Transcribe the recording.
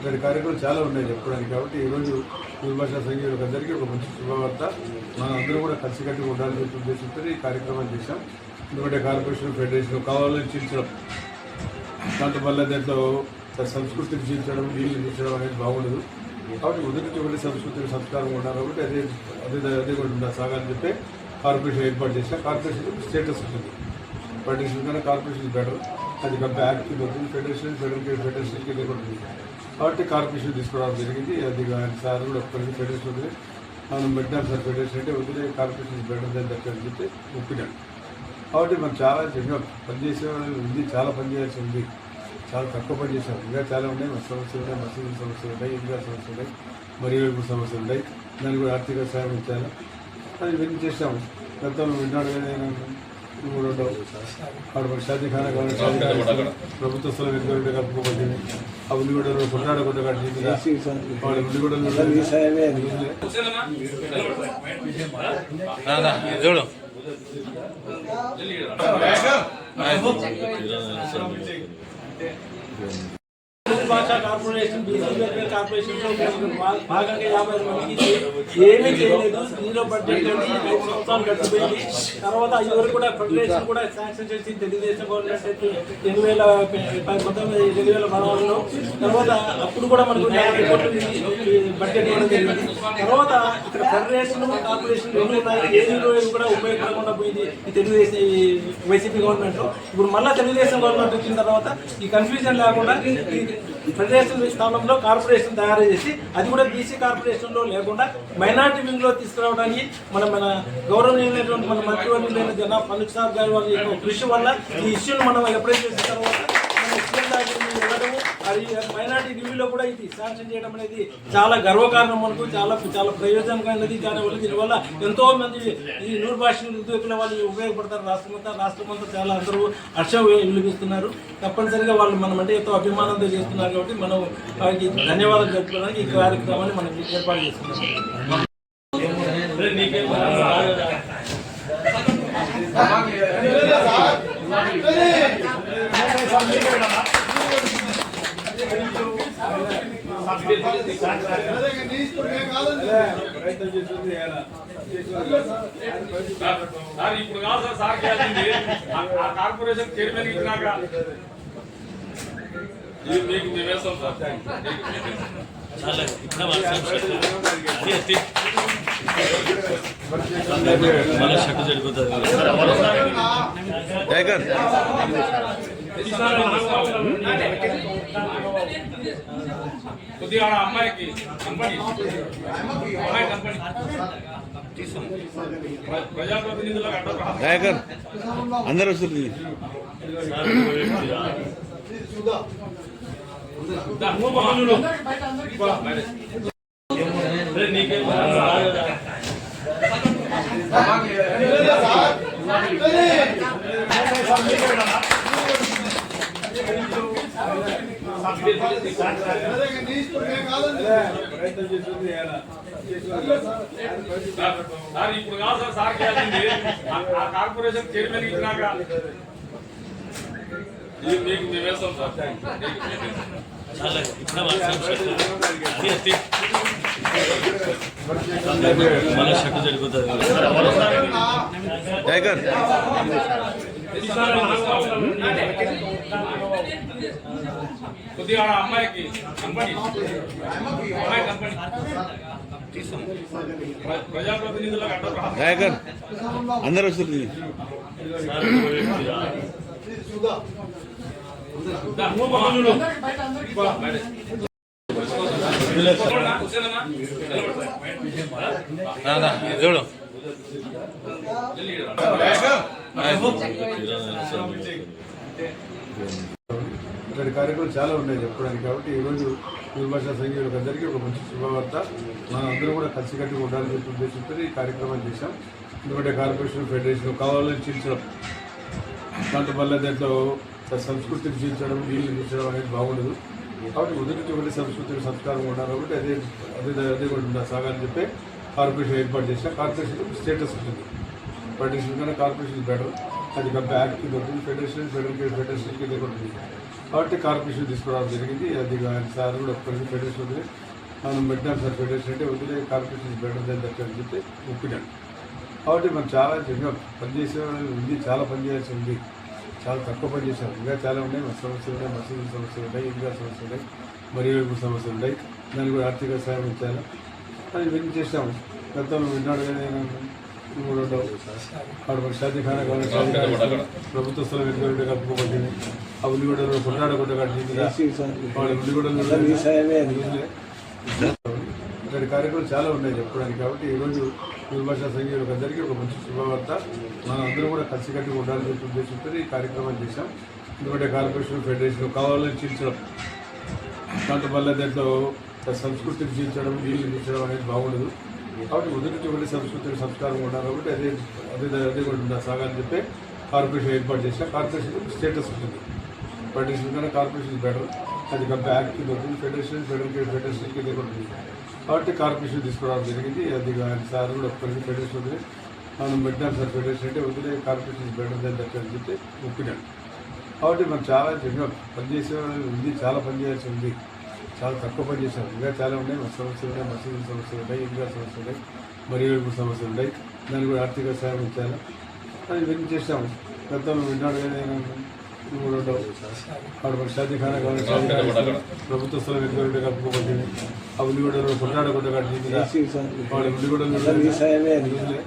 ఇలాంటి కార్యక్రమాలు చాలా ఉన్నాయి చెప్పుకోవడానికి. కాబట్టి ఈరోజు తెలుగు భాషా సంఘీయులకు అందరికీ ఒక మంచి శుభవార్త. మనం అందరూ కూడా కలిసికట్టుగా ఉండాలని చెప్పి ఉద్దేశంతో ఈ కార్యక్రమాలు చేశాం. ఎందుకంటే కార్పొరేషన్ ఫెడరేషన్ కావాలని చీల్చడం దాంట్లో వల్ల దాంట్లో సంస్కృతిని చీల్చడం నీళ్ళు చీల్చడం అనేది బాగుండదు. కాబట్టి మొదటి నుంచి ఒకటి సంస్కారం ఉండాలి కాబట్టి అదే అదే అదే కూడా ఉండాలి. సాగాలని చెప్పి కార్పొరేషన్ ఏర్పాటు చేసిన కార్పొరేషన్ స్టేటస్ ఉంటుంది. ఫెడరేషన్ కన్నా కార్పొరేషన్ బెటర్. అది బ్యాక్ యాక్ట్ కింద ఉంటుంది. ఫెడరేషన్ ఫెడరల్ ఫెడరేషన్ కింద కూడా కాబట్టి కార్పొరేషన్ తీసుకురావడం జరిగింది. అది ఆయన సార్ కూడా ఒక్కరికి ఫెడరేషన్ ఉంది మనం పెట్టినాం సార్ ఫెడరేషన్ అంటే వదిలే కార్పొరేషన్ బెటర్ దాని దగ్గర అని చెప్పి ఒప్పినాం కాబట్టి మనం చాలా చెప్పినాం పనిచేసే ఉంది చాలా పనిచేయాల్సి ఉంది. చాలా తక్కువ పని చేసాం ఇంకా చాలా ఉన్నాయి. మన సమస్యలు ఉన్నాయి మసీదు సమస్యలు ఉన్నాయి ఇంకా సమస్యలు ఉన్నాయి మరియు వైపు సమస్యలు ఉన్నాయి. దానికి కూడా ఆర్థిక సాయం ఇచ్చాను అది విన్ చేసాము గతంలో విన్నాడు కానీ ఉండవు అక్కడ మరి షాదీఖానా కావాలి ప్రభుత్వ స్థలం ఎందుకంటే కలుపుకోబడింది ఆ ఉల్లిగడ్డలు కొట్టాడకుండా కట్టింది వాళ్ళ ఉల్లిగడ్డలు చూడు. భాష కార్పొరేషన్ బీసీ వెల్ఫేర్ కార్పొరేషన్లో భాగంగా యాభై ఐదు మందికి ఏమీ చేయలేదు. దీనిలో బడ్జెట్ కట్టి ఐదు సంవత్సరాలు గడిచిపోయింది తర్వాత ఇవరకు కూడా ఫెడరేషన్ కూడా శాంక్షన్ చేసి తెలుగుదేశం గవర్నమెంట్ అయితే రెండు వేల పంతొమ్మిది రెండు వేల పదహారులో. తర్వాత అప్పుడు కూడా మనకు యాభై కోట్లు బడ్జెట్ ఇవ్వడం జరిగింది. తర్వాత ఇక్కడ ఫెడరేషన్ కార్పొరేషన్ రెండు ఉన్నాయి. ఏది రోజు కూడా ఉపయోగపడకుండా పోయింది ఈ తెలుగుదేశం ఈ వైసీపీ గవర్నమెంట్. ఇప్పుడు మళ్ళీ తెలుగుదేశం గవర్నమెంట్ వచ్చిన తర్వాత ఈ కన్ఫ్యూజన్ లేకుండా ఫెడరేషన్ స్థానంలో కార్పొరేషన్ తయారు చేసి అది కూడా బీసీ కార్పొరేషన్లో లేకుండా మైనార్టీ వింగ్లో తీసుకురావడానికి మన మన గౌరవనీయులైనటువంటి మన మంత్రివర్యులైన జనా పలుకు సాబ్ గారి వాళ్ళ యొక్క కృషి వల్ల ఈ ఇష్యూని మనం ఎప్పుడైతే చేసిన తర్వాత మరి అది మైనార్టీ టీవీలో కూడా ఇది శాంక్షన్ చేయడం అనేది చాలా గర్వకారణం మనకు చాలా చాలా ప్రయోజనకమైనది దానివల్ల దీనివల్ల ఎంతో మంది ఈ నూరు భాష ఉద్యోగుల వాళ్ళు ఉపయోగపడతారు. రాష్ట్రమంతా రాష్ట్రమంతా చాలా అందరూ హర్షం వినిపిస్తున్నారు తప్పనిసరిగా వాళ్ళు మనం అంటే ఎంతో అభిమానంతో చేస్తున్నారు కాబట్టి మనం వారికి ధన్యవాదాలు చెప్పుకోవడానికి ఈ కార్యక్రమాన్ని మనం ఏర్పాటు చేస్తున్నాం. సార్ ఇప్పుడు కాదు సార్ సార్ చేయాల్సింది ఆ- ఆ కార్పొరేషన్ చైర్మన్ ఇచ్చినాక ఇది మీకు నివేశం సార్ చాలా ఇట్లా మాట్లాడు మన షట్టు సరిపోతుంది టైగర్ కొద్దిగా ఆ అమ్మాయికి కంపెనీ అమ్మాయి కంపెనీ ప్ర- ప్రజాప్రతినిధులకు అడ్డం రా. టైగర్ అందరు వస్తుంది దా, నువ్వు పక్కన చూడు. పో, బయట. రే, నీకేం సార్ సార్ ఇప్పుడు కాదు సార్ సార్ చేయాల్సింది ఆ- ఆ కార్పొరేషన్ చైర్మన్ ఇచ్చినాక ఇది మీకు నివేశం సార్ చాలా ఇట్లా మాట్లాడు మన షట్టు సరిపోతుంది టైగర్ కొద్దిగా అమ్మాయికి కంపెనీ అమ్మాయి కంపెనీ ప్ర- ప్రజాప్రతినిధులకు అడ్డం అందరు వస్తుంది చూడు. ఇలాంటి కార్యక్రమాలు చాలా ఉన్నాయి చెప్పుకోవడానికి. కాబట్టి ఈరోజు తెలుగు సంఘీయులకు అందరికీ ఒక మంచి శుభవార్త. మనం అందరూ కూడా కలిసికట్టుగా ఉండాలని చెప్పి ఉద్దేశంతో ఈ కార్యక్రమాలు చేశాం. ఎందుకంటే కార్పొరేషన్ ఫెడరేషన్ కావాలని చీల్చడం దాంట్లో వల్ల దాంట్లో సంస్కృతిని చీల్చడం నీళ్ళు చీల్చడం అనేది బాగుండదు. కాబట్టి మొదటి ఒకటి సంస్కృతికి సంస్కారం ఉండాలి కాబట్టి అదే అదే అదే కూడా ఉండాలి. సాగాలని చెప్పి కార్పొరేషన్ ఏర్పాటు చేసిన కార్పొరేషన్ స్టేటస్ ఉంటుంది. ఫెడరేషన్ కన్నా కార్పొరేషన్ బెటర్ అది బ్యాక్ కింద ఉంటుంది ఫెడరేషన్ ఫెడరల్ ఫెడరేషన్ కింద కూడా కాబట్టి కార్పొరేషన్ తీసుకురావడం జరిగింది. అది ఆయన సార్ కూడా ఒక్కరికి ఫెడరేషన్ వదిలే మనం పెట్టాం సార్ ఫెడరేషన్ అంటే వదిలే కార్పొరేషన్ బెటర్ దాని అని చెప్పి ఒప్పినాడు. కాబట్టి మనం చాలా చెప్పినాం పనిచేసే ఉంది చాలా పనిచేయాల్సి ఉంది. చాలా తక్కువ పని చేశాం ఇంకా చాలా ఉన్నాయి. మా సమస్యలు ఉన్నాయి. మసీదు సమస్యలు ఉన్నాయి. ఇంకా సమస్యలు ఉన్నాయి. మరియు సమస్యలు ఉన్నాయి. దానికి కూడా ఆర్థిక సహాయం ఇచ్చాను అది విన్ చేసాము గతంలో విన్నాడు కానీ మూడు ప్రభుత్వ స్థలం ఎటువంటి కలుపుకోబడింది ఆ ఉల్లిగడ్డలు కొట్టాడగొట్ట కట్టింది వాళ్ళ ఉల్లిగడ్డలు ఇక్కడ కార్యక్రమాలు చాలా ఉన్నాయి చెప్పడానికి కాబట్టి ఈరోజు భాషా సంఘీయులకు అందరికీ ఒక మంచి శుభవార్త మనం అందరూ కూడా కలిసికట్టుగా ఉండాలని ఉద్దేశంతో ఈ కార్యక్రమం చేశాం ఎందుకంటే కార్పొరేషన్ ఫెడరేషన్ కావాలని చీల్చడం దాంట్లో వల్ల దాంట్లో సంస్కృతిని చీల్చడం నీళ్ళు చీల్చడం అనేది బాగుండదు కాబట్టి మొదటి నుంచి సంస్కృతి సంస్కారం ఉన్నారు కాబట్టి అదే అదే అదే కూడా సాగాలని చెప్పి కార్పొరేషన్ ఏర్పాటు చేసిన కార్పొరేషన్ స్టేటస్ ఉంటుంది. ఫెడరేషన్ కన్నా కార్పొరేషన్ బెటర్ అది కంపెనీ యాక్ట్ కింద ఉంటుంది. ఫెడరేషన్ ఫెడరల్ ఫెడరేషన్ కింద ఉంటుంది. కాబట్టి కార్పొరేషన్ తీసుకురావడం జరిగింది. అది సార్ కూడా ఒక్కరికి ఫెడరేషన్ ఉంది. మనం పెట్టాం సార్ ఫెడరేషన్ అంటే వదిలే కార్పొరేషన్ బెటర్ దాని దట్ అని చెప్పి ఒప్పినాడు కాబట్టి మనం చాలా పనిచేసే ఉంది. చాలా పనిచేయాల్సి ఉంది. చాలా తక్కువ పని చేసాం ఇంకా చాలా ఉన్నాయి. మా సమస్యలు ఉన్నాయి మసీదు సమస్యలు ఉన్నాయి. ఇంకా సమస్యలు ఉన్నాయి. మరియు సమస్యలు ఉన్నాయి. దానికి కూడా ఆర్థిక సహాయం ఇచ్చాను. అది ఇవన్నీ చేసాము గతంలో విన్నాడు ఉండవు షాదీఖానా కావాలి ప్రభుత్వ స్థలం ఎందుకంటే కలుపుకోబడింది ఆ ఉల్లిగడ్డలు కొట్టాడగొట్ట కట్టింది వాళ్ళ ఉల్లిగడ్డలు